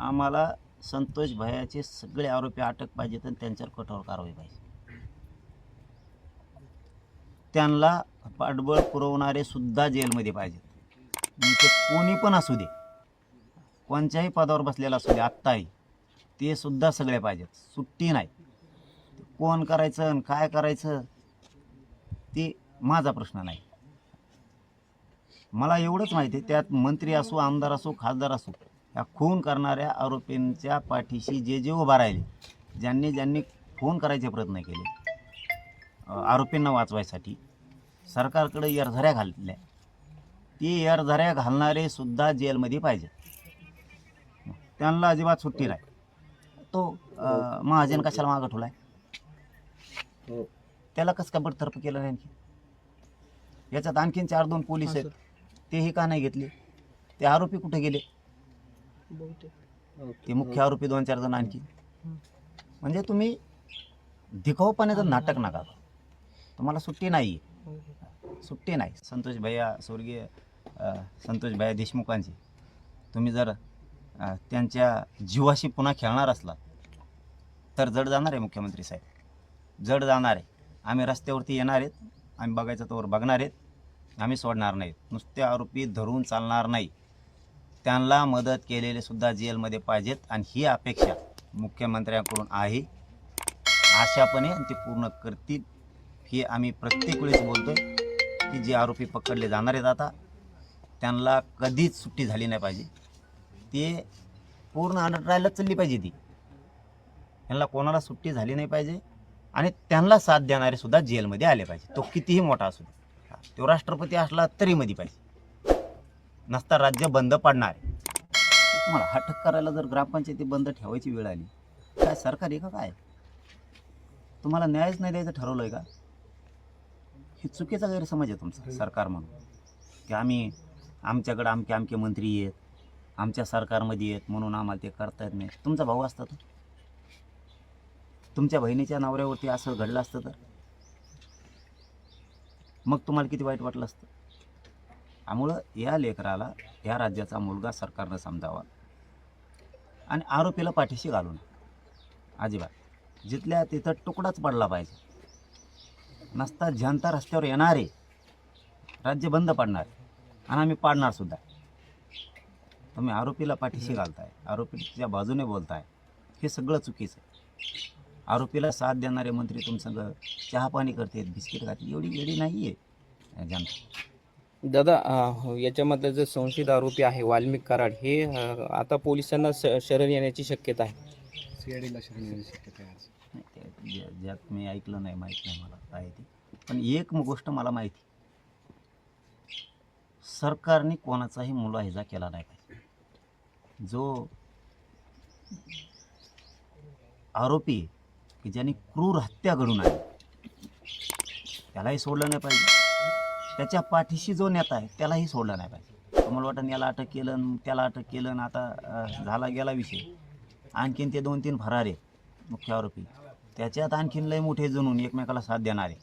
आम्हाला संतोष भयाचे सगळे आरोपी अटक पाहिजेत आणि त्यांच्यावर कठोर कारवाई पाहिजे. त्यांना पाठबळ पुरवणारे सुद्धा जेलमध्ये पाहिजेत. म्हणजे ते कोणी पण असू दे. कोणत्याही पदावर बसलेला असू दे आत्ताही. ते सुद्धा सगळे पाहिजेत. सुट्टी नाही. कोण करायचं आणि काय करायचं ते माझा प्रश्न नाही. मला एवढंच माहिती आहे. त्यात मंत्री असो आमदार असो खासदार असो या खून करणाऱ्या आरोपींच्या पाठीशी जे जे उभा राहिले ज्यांनी ज्यांनी खून करायचे प्रयत्न केले आरोपींना वाचवायसाठी सरकारकडे एरझऱ्या घालल्या. ती एरझऱ्या घालणारे सुद्धा जेलमध्ये पाहिजे. त्यांना अजिबात सुट्टी नाही. तो महाजन कशाला मागं ठेवलाय? त्याला कसं काय बडतर्फ केलं नाही आणखी याच्यात आणखीन चार दोन पोलीस आहेत. तेही का नाही घेतले? ते आरोपी कुठे गेले? ते मुख्य आरोपी दोन चार जण आणखी. म्हणजे तुम्ही दिखावपणाचं नाटक नका तुम्हाला सुट्टी नाही सुट्टी नाही. संतोष भैया स्वर्गीय संतोष भैया देशमुखांची. तुम्ही जर त्यांच्या जीवाशी पुन्हा खेळणार असला तर जड जाणार आहे मुख्यमंत्री साहेब. जड जाणार आहे. आम्ही रस्त्यावरती येणार आहेत. आम्ही बघायचं तोवर बघणार आहेत. आम्ही सोडणार नाहीत. नुसते आरोपी धरून चालणार नाही. त्यांना मदत केलेले सुद्धा जेलमध्ये पाहिजेत आणि ही अपेक्षा मुख्यमंत्र्यांकडून आहे. आशापणे आणि ते पूर्ण करतील हे आम्ही प्रत्येक वेळेस बोलतो की जे आरोपी पकडले जाणार आहेत आता त्यांना कधीच सुट्टी झाली नाही पाहिजे. ते पूर्ण अंडर चालली पाहिजे ती. त्यांना कोणाला सुट्टी झाली नाही पाहिजे आणि त्यांना साथ देणारे सुद्धा जेलमध्ये आले पाहिजे. तो कितीही मोठा असू दे. तो राष्ट्रपती असला तरी मध्ये पाहिजे. नसता राज्य बंद पडणार आहे. तुम्हाला हटक करायला जर ग्रामपंचायती बंद ठेवायची वेळ आली काय सरकार आहे का काय? तुम्हाला न्यायच नाही द्यायचं ठरवलं आहे का? हे चुकीचा गैरसमज आहे तुमचा सरकार म्हणून. की आम्ही आमच्याकडे आमके आमके मंत्री आहेत आमच्या सरकारमध्ये आहेत म्हणून आम्हाला ते करता येत नाही. तुमचा भाऊ असता तर? तुमच्या बहिणीच्या नवऱ्यावरती असं घडलं असतं तर? मग तुम्हाला किती वाईट वाटलं असतं? त्यामुळं या लेकराला या राज्याचा मुलगा सरकारनं समजावा. आणि आरोपीला पाठीशी घालून. अजिबात. जिथल्या तिथं तुकडाच पडला पाहिजे. नसता जनता रस्त्यावर येणारे. राज्य बंद पडणार. आणि आम्ही पाडणार सुद्धा. तुम्ही आरोपीला पाठीशी घालताय. आरोपीच्या बाजूने बोलताय. हे सगळं चुकीचं आहे. आरोपीला साथ देणारे मंत्री तुमचं चहा पाणी करतात बिस्किट खाते एवढी एवढी नाही आहे जनता. दादा अ, याच्यामधलं जे संशयित आरोपी आहे वाल्मिक कराड हे आता पोलिसांना स- शरण येण्याची शक्यता आहे. सीआयडीला शरण येण्याची शक्यता आहे आज. नाही, ते ज्या- ज्यात मी ऐकलं नाही माहीत नाही मला काय ते. पण एक म- गोष्ट मला माहिती. सरकारने कोणाचाही मुलाहिजा केला नाही पाहिजे. जो आरोपी आहे, की ज्यांनी क्रूर हत्या घडून आली त्यालाही सोडलं नाही पाहिजे. त्याच्या पाठीशी जो नेता आहे त्यालाही सोडलं नाही पाहिजे. तुम्हाला वाटतं याला अटक केलं त्याला अटक केलं आणि आता झाला गेला विषय. आणखीन ते दोन तीन फरार आहेत मुख्य आरोपी. त्याच्यात आणखीन लय मोठे जणून एकमेकाला साथ देणारे.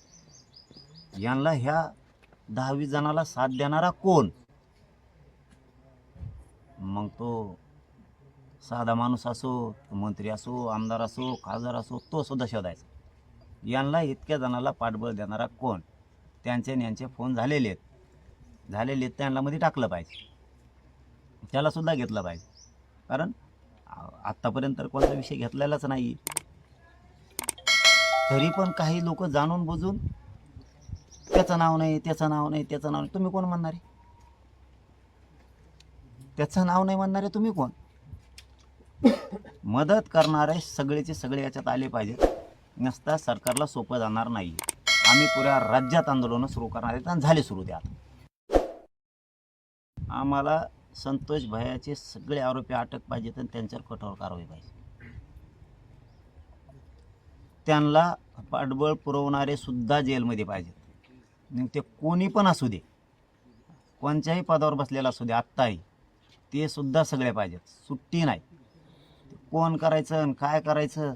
यांना ह्या दहावीस जणाला साथ देणारा कोण? मग तो साधा माणूस असो मंत्री असो आमदार असो खासदार असो तो सुद्धा शोधायचा. यांना इतक्या जणाला पाठबळ देणारा कोण? त्यांचे यांचे फोन झालेले आहेत. झालेले आहेत त्यांना मध्ये टाकलं पाहिजे. त्यालासुद्धा घेतलं पाहिजे. कारण आत्तापर्यंत तर कोणता विषय घेतलेलाच नाही. तरी पण काही लोक जाणून बुजून त्याचं नाव नाही त्याचं नाव नाही त्याचं नाव नाही. तुम्ही कोण म्हणणार आहे? त्याचं नाव नाही म्हणणारे तुम्ही कोण? मदत करणारे सगळेचे सगळे याच्यात आले पाहिजेत. नसता सरकारला सोपं जाणार नाही. आम्ही पुऱ्या राज्यात आंदोलनं सुरू करणार आहेत आणि झाले सुरू द्या आम्हाला संतोष भयाचे सगळे आरोपी अटक पाहिजेत आणि त्यांच्यावर कठोर कारवाई पाहिजे. त्यांना पाठबळ पुरवणारे सुद्धा जेलमध्ये पाहिजेत. ते कोणी पण असू दे कोणत्याही पदावर बसलेला असू दे आत्ताही ते सुद्धा सगळे पाहिजेत. सुट्टी नाही. कोण करायचं आणि काय करायचं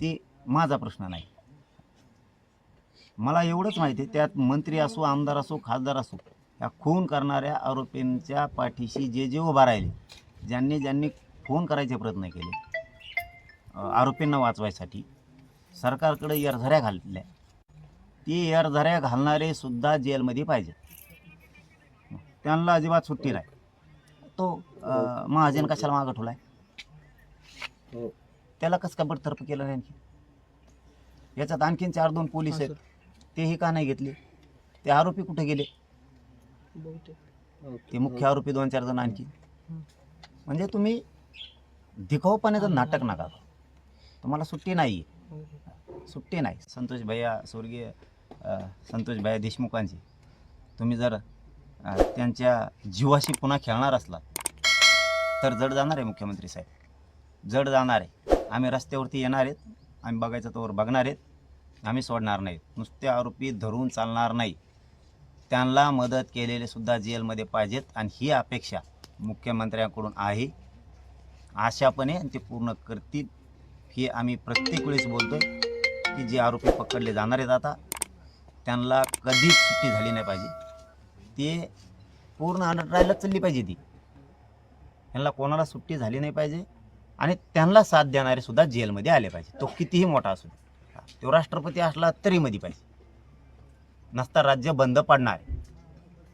ते माझा प्रश्न नाही. मला एवढंच माहिती आहे त्यात मंत्री असो आमदार असो खासदार असो या खून करणाऱ्या आरोपींच्या पाठीशी जे जे उभा राहिले ज्यांनी ज्यांनी फोन करायचे प्रयत्न केले आरोपींना वाचवायसाठी सरकारकडे एरझऱ्या घालल्या. ती एरझऱ्या घालणारे सुद्धा जेलमध्ये पाहिजे. त्यांना अजिबात सुट्टी नाही. तो महाजन कशाला मागं ठेवलाय? त्याला कसं का बडतर्फ केलं नाही आणखी याच्यात आणखीन चार दोन पोलीस आहेत. तेही का नाही घेतले? ते आरोपी कुठे गेले? ते मुख्य आरोपी दोन चार जण आणखी. म्हणजे तुम्ही दिखावपणाचं नाटक नका तुम्हाला सुट्टी नाही सुट्टी नाही. संतोष भैया स्वर्गीय संतोष भैया देशमुखांची. तुम्ही जर त्यांच्या जीवाशी पुन्हा खेळणार असलात तर जड जाणार आहे मुख्यमंत्री साहेब. जड जाणार आहे. आम्ही रस्त्यावरती येणार आहेत. आम्ही बघायचं तोवर बघणार आहेत. आम्ही सोडणार नाही नुसते आरोपी धरून चालणार नाही. त्यांना मदत केलेले सुद्धा जेलमध्ये पाहिजेत आणि ही अपेक्षा मुख्यमंत्र्यांकडून आहे. आशापणे आणि ते पूर्ण करतील हे आम्ही प्रत्येक वेळेस बोलतो की जे आरोपी पकडले जाणार आहेत आता त्यांना कधीच सुट्टी झाली नाही पाहिजे. ते पूर्ण अंडर चालली पाहिजे ती. त्यांना कोणाला सुट्टी झाली नाही पाहिजे आणि त्यांना साथ देणारे सुद्धा जेलमध्ये आले पाहिजे. तो कितीही मोठा असू दे. तो राष्ट्रपती असला तरी मध्ये पाहिजे नसता राज्य बंद पडणार. आहे.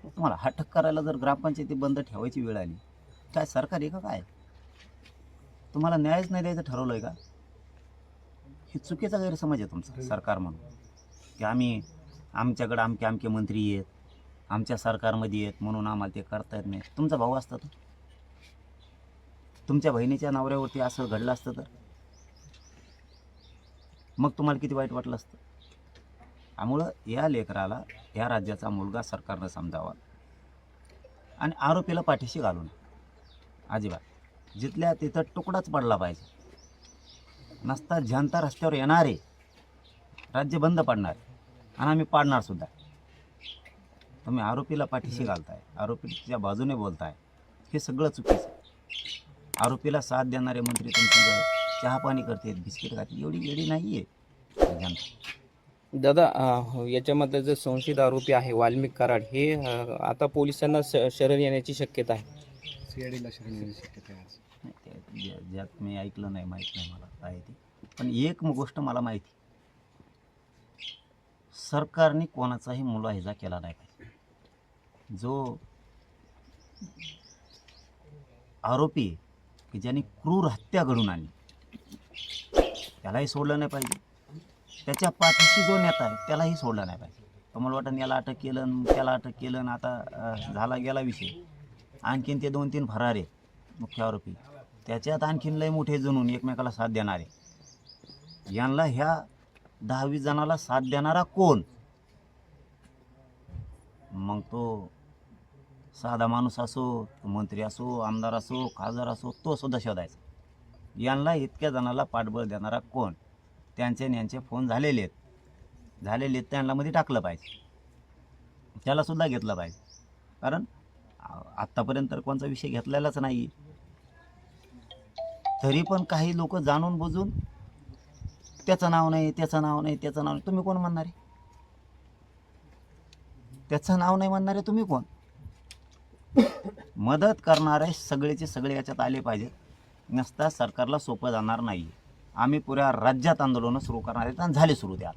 तुम्हाला हटक करायला जर ग्रामपंचायती बंद ठेवायची वेळ आली काय सरकार आहे का काय? तुम्हाला न्यायच नाही द्यायचं ठरवलं आहे का? हे चुकीचा गैरसमज आहे तुमचा सरकार म्हणून. की आम्ही आमच्याकडे आमके आमके मंत्री आहेत आमच्या सरकारमध्ये आहेत म्हणून आम्हाला ते करता येत नाही. तुमचा भाऊ असता तर? तुमच्या बहिणीच्या नवऱ्यावरती असं घडलं असतं तर? मग तुम्हाला किती वाईट वाटलं असतं? त्यामुळं या लेकराला या राज्याचा मुलगा सरकारनं समजावा. आणि आरोपीला पाठीशी घालू नये अजिबात. जिथल्या तिथं तुकडाच पडला पाहिजे. नसता जनता रस्त्यावर येणारे राज्य बंद पडणार. आणि आम्ही पाडणार सुद्धा. तुम्ही आरोपीला पाठीशी घालताय. आरोपीच्या बाजूने बोलताय. हे सगळं चुकीचं आरोपीला साथ देणारे मंत्री तुमचं चहा पाणी करतात बिस्किट खाते. एवढी एवढी नाही आहे जनता दादा अ, याच्यामधलं जे संशयित आरोपी आहे वाल्मिक कराड हे अ, आता पोलिसांना श- शरण येण्याची शक्यता आहे. सीआयडीला शरण येण्याची शक्यता आहे आज. नाही, ते ज्या- ज्यात मी ऐकलं नाही माहीत नाही मला काय ते. पण एक म- गोष्ट मला माहिती. सरकारने कोणाचाही मुलाहिजा केला नाही पाहिजे. जो आरोपी आहे की ज्याने क्रूर हत्या घडून आणली. त्यालाही सोडलं नाही पाहिजे. त्याच्या पाठीशी जो नेता आहे त्यालाही सोडलं नाही पाहिजे. तर मला याला अटक केलं त्याला अटक केलं आता झाला गेला विषय. आणखीन ते दोन तीन फरार आहेत मुख्य आरोपी. त्याच्यात आणखीन लय मोठे जणून एकमेकाला साथ देणारे. यांना ह्या दहावीस जणाला साथ देणारा कोण? मग तो साधा माणूस असो मंत्री असो आमदार असो खासदार असो तो सुद्धा शोधायचा. यांना इतक्या जणाला पाठबळ देणारा कोण? त्यांचे यांचे फोन झालेले आहेत. झालेले आहेत त्यांना मध्ये टाकलं पाहिजे. त्यालासुद्धा घेतलं पाहिजे. कारण आत्तापर्यंत तर कोणचा विषय घेतलेलाच नाही. तरी पण काही लोक जाणून बुजून त्याचं नाव नाही त्याचं नाव नाही त्याचं नाव नाही. तुम्ही कोण म्हणणार? आहे त्याचं नाव नाही म्हणणारे तुम्ही कोण? मदत करणारे सगळेचे सगळे याच्यात आले पाहिजेत. नसता सरकारला सोपं जाणार नाही आम्ही पुऱ्या राज्यात आंदोलनं सुरू करणार आहेत आणि झाले सुरू द्या